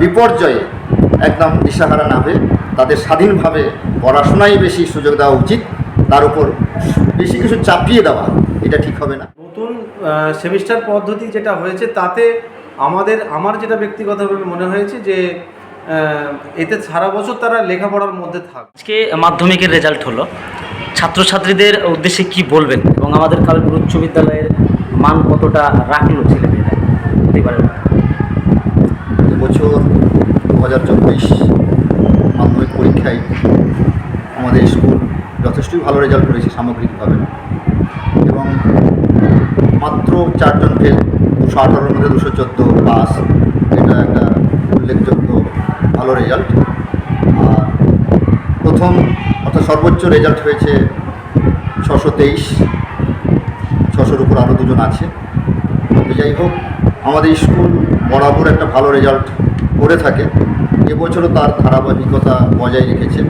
বিপর্যয়ে একদম দিশাহারা না হয়ে তাদের স্বাধীনভাবে পড়াশোনায় বেশি সুযোগ দেওয়া উচিত। তার উপর বেশি কিছু চাপিয়ে দেওয়া এটা ঠিক হবে না। নতুন সেমিস্টার পদ্ধতি যেটা হয়েছে তাতে আমাদের আমার যেটা ব্যক্তিগতভাবে মনে হয়েছে যে এতে সারা বছর তারা লেখাপড়ার মধ্যে থাকবে আজকে মাধ্যমিকের রেজাল্ট হলো। ছাত্রছাত্রীদের উদ্দেশ্যে কি বলবেন? এবং আমাদের কালপুর উচ্চ বিদ্যালয়ের মান কতটা রাখল ছেলেমেয়েরা? এবারে এবছর দু হাজার চব্বিশ মাধ্যমিক পরীক্ষায় আমাদের স্কুল যথেষ্টই ভালো রেজাল্ট করেছে সামগ্রিকভাবে। এবং মাত্র চারজন ফেল দুশো আঠারোর মধ্যে দুশো চোদ্দ পাস এটা একটা উল্লেখযোগ্য ভালো রেজাল্ট। আর প্রথম অর্থাৎ সর্বোচ্চ রেজাল্ট হয়েছে ছশো তেইশ, ছশোর উপর আরও দুজন আছে। যাই হোক আমাদের স্কুল বরাবর একটা ভালো রেজাল্ট করে থাকে। এবছরও তার ধারাবাহিকতা বজায় রেখেছে।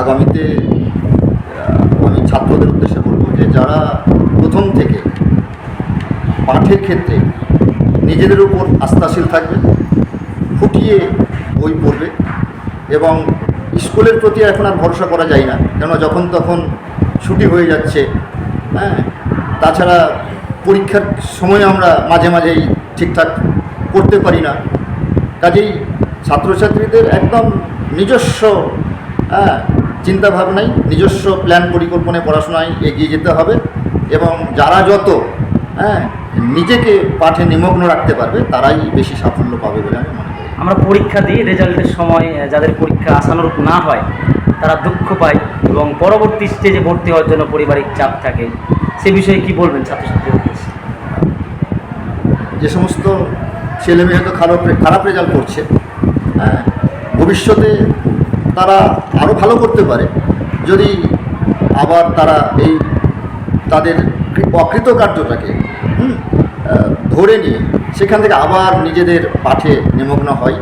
আগামীতে আমি ছাত্রদের উদ্দেশ্যে বলব যে যারা প্রথম থেকে পাঠের ক্ষেত্রে নিজেদের উপর আস্থাশীল থাকবে, ফুটিয়ে বই পড়বে এবং স্কুলের প্রতি এখন আর ভরসা করা যায় না। কেন যখন তখন ছুটি হয়ে যাচ্ছে হ্যাঁ? তাছাড়া পরীক্ষার সময় আমরা মাঝে মাঝেই ঠিকঠাক করতে পারি না। কাজেই ছাত্রছাত্রীদের একদম নিজস্ব হ্যাঁ চিন্তাভাবনায় নিজস্ব প্ল্যান পরিকল্পনায় পড়াশোনায় এগিয়ে যেতে হবে এবং যারা যত হ্যাঁ নিজেকে পাঠে নিমগ্ন রাখতে পারবে, তারাই বেশি সাফল্য পাবে বলে আমি মনে করি। আমরা পরীক্ষা দিই, রেজাল্টের সময় যাদের পরীক্ষা আশানুরূপ না হয়, তারা দুঃখ পায় এবং পরবর্তী স্টেজে ভর্তি হওয়ার জন্য পারিবারিক চাপ থাকে। সে বিষয়ে কি বলবেন ছাত্রছাত্রীর? উদ্দেশ্যে যে সমস্ত ছেলে মেয়ে হয়তো খারাপ খারাপ রেজাল্ট করছে হ্যাঁ? ভবিষ্যতে তারা আরও ভালো করতে পারে। যদি আবার তারা এই তাদের অকৃতকার্যটাকে ধরে নিয়ে সেখান থেকে আবার নিজেদের পাঠে নিমগ্ন হয়।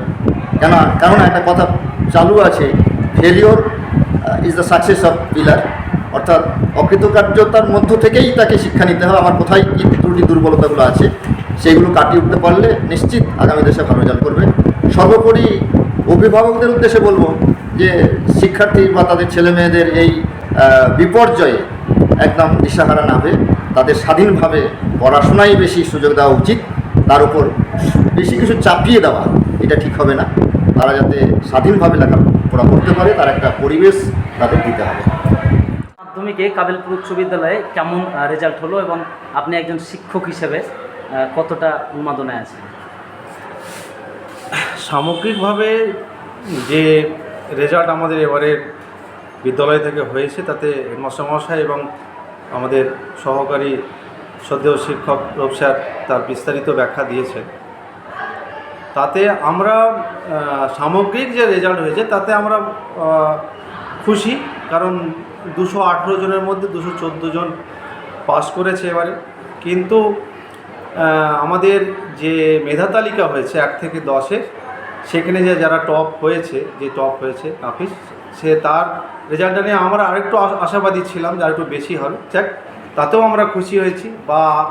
কেন কেননা একটা কথা চালু আছে failure is the success of pillar অর্থাৎ অকৃতকার্যতার মধ্য থেকেই তাকে শিক্ষা নিতে হবে আমার কোথায় কী ত্রুটি দুর্বলতাগুলো আছে সেইগুলো কাটিয়ে উঠতে পারলে নিশ্চিত আগামী দেশে ভালো রেজাল্ট করবে। সর্বোপরি অভিভাবকদের উদ্দেশ্যে বলব যে, শিক্ষার্থী বা তাদের ছেলে মেয়েদের এই বিপর্যয়ে একদম দিশাহারা না হয়ে তাদের স্বাধীনভাবে পড়াশোনায় বেশি সুযোগ দেওয়া উচিত। তার উপর বেশি কিছু চাপিয়ে দেওয়া, এটা ঠিক হবে না। তারা যাতে স্বাধীনভাবে লেখাপড়া করতে পারে, তার একটা পরিবেশ তাদের দিতে হবে। মাধ্যমিকে কাবেলপুর উচ্চ বিদ্যালয়ে কেমন রেজাল্ট হলো এবং আপনি একজন শিক্ষক হিসেবে কতটা উন্মাদনায় আছেন? সামগ্রিকভাবে যে রেজাল্ট আমাদের এবারের বিদ্যালয় থেকে হয়েছে, তাতে মশামশাই এবং আমাদের সহকারী সদ্য শিক্ষক স্যার তার বিস্তারিত ব্যাখ্যা দিয়েছেন। তাতে আমরা সামগ্রিক যে রেজাল্ট হয়েছে, তাতে আমরা খুশি, কারণ দুশো আঠেরো জনের মধ্যে দুশো চোদ্দ জন পাস করেছে এবারে। কিন্তু আমাদের যে মেধা তালিকা হয়েছে এক থেকে দশের, সেখানে যে যারা টপ হয়েছে, যে টপ হয়েছে নাফিস, সে তার রেজাল্টটা নিয়ে আমরা আরেকটু আশা- আশাবাদী ছিলাম যে আরেকটু বেশি হবে। যাক, তাতেও আমরা খুশি হয়েছি বা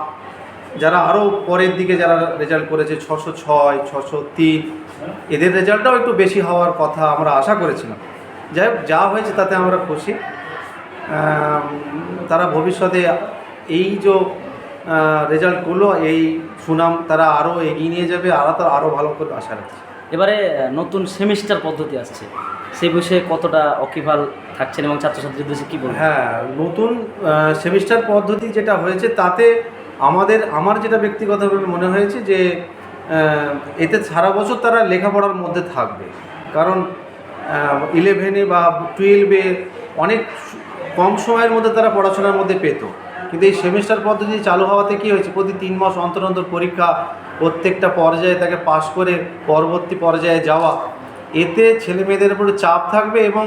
যারা আরও পরের দিকে যারা রেজাল্ট করেছে, ছশো ছয়, ছশো তিন, এদের রেজাল্টটাও একটু বেশি হওয়ার কথা আমরা আশা করেছিলাম। যাই হোক, যা হয়েছে তাতে আমরা খুশি। তারা ভবিষ্যতে এই যে রেজাল্ট করল এই সুনাম তারা আরও এগিয়ে নিয়ে যাবে আর তারা আরও ভালো করে আশা রাখছি। এবারে নতুন সেমিস্টার পদ্ধতি আসছে। সেই বিষয়ে কতটা অকিভাল থাকছেন এবং ছাত্রছাত্রীদের উদ্দেশ্যে কী বলবেন? হ্যাঁ নতুন সেমিস্টার পদ্ধতি যেটা হয়েছে তাতে আমাদের আমার যেটা ব্যক্তিগতভাবে মনে হয়েছে যে এতে সারা বছর তারা লেখাপড়ার মধ্যে থাকবে। কারণ ইলেভেনে বা টুয়েলভে অনেক কম সময়ের মধ্যে তারা পড়াশোনার মধ্যে পেত। কিন্তু এই সেমিস্টার পদ্ধতি চালু হওয়াতে কী হয়েছে? প্রতি তিন মাস অন্তর অন্তর পরীক্ষা, প্রত্যেকটা পর্যায়ে তাকে পাশ করে পরবর্তী পর্যায়ে যাওয়া, এতে ছেলে মেয়েদের উপরে চাপ থাকবে এবং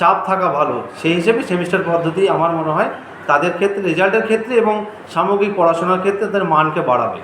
চাপ থাকা ভালো। সেই হিসেবে সেমিস্টার পদ্ধতি আমার মনে হয় তাদের ক্ষেত্রে রেজাল্টের ক্ষেত্রে এবং সামগ্রিক পড়াশোনার ক্ষেত্রে তাদের মানকে বাড়াবে।